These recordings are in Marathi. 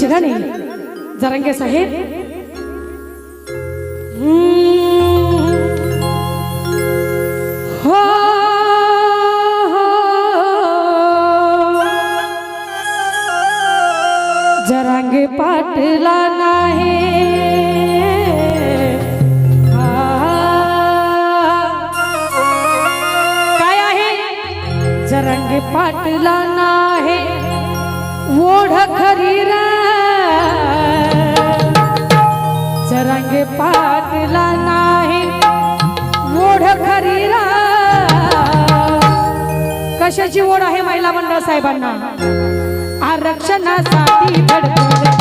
ठिकाणी जरंगे साहेब. जरंगे पाटला नाही. रंग पाटला नाही. ओढ खरी रा पाटला नाही. मोढ खरी कशाची ओढ आहे महिला मंडळ साहेबांना? आरक्षणासाठी धडपड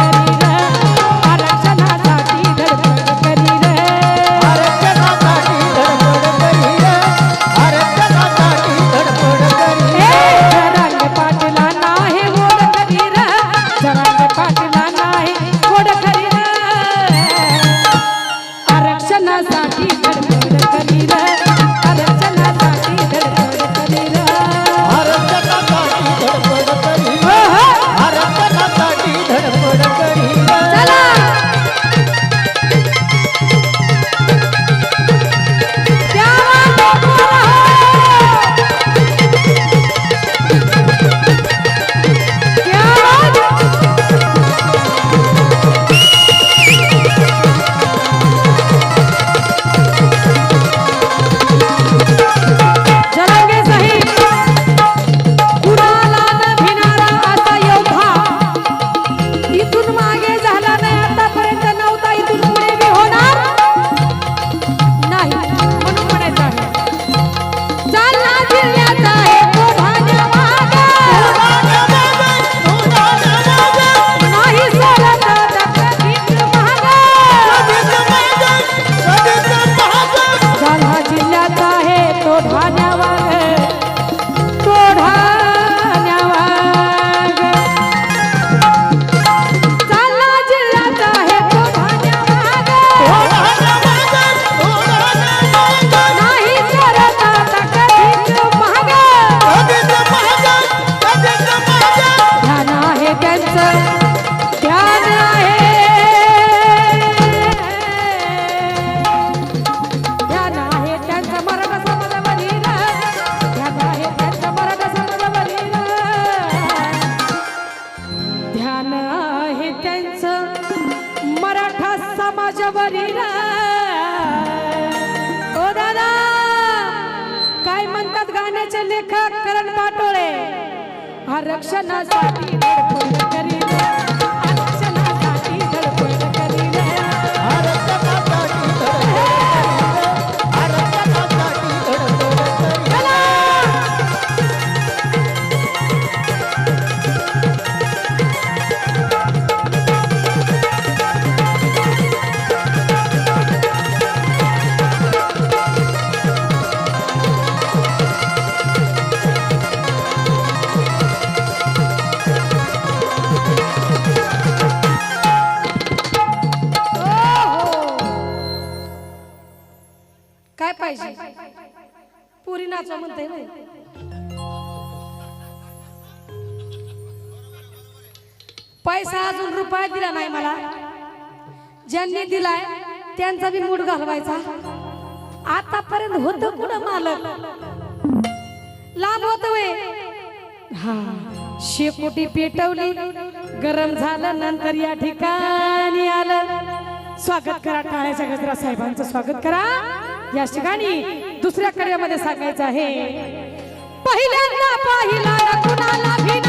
योजनेचे लेखक करण पाटोळे. आरक्षणासाठी नाचो म्हणते ना पैसा अजून रुपया दिला नाही मला. ज्यांनी दिलाय त्यांचा बी मूड घालवायचा. आतापर्यंत होत कुण मालक? लांब होत वे हा शेकोटी पेटवली. गरम झालं नंतर या ठिकाणी आलं. स्वागत करा टाळ्याच्या गजरा साहेबांचं स्वागत करा. या ठिकाणी दुसऱ्या कड्यामध्ये सांगायचं आहे. पहिल्यांदा पाहिला कुणाला भिना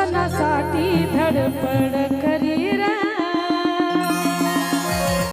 दर्शनासाठी धडपड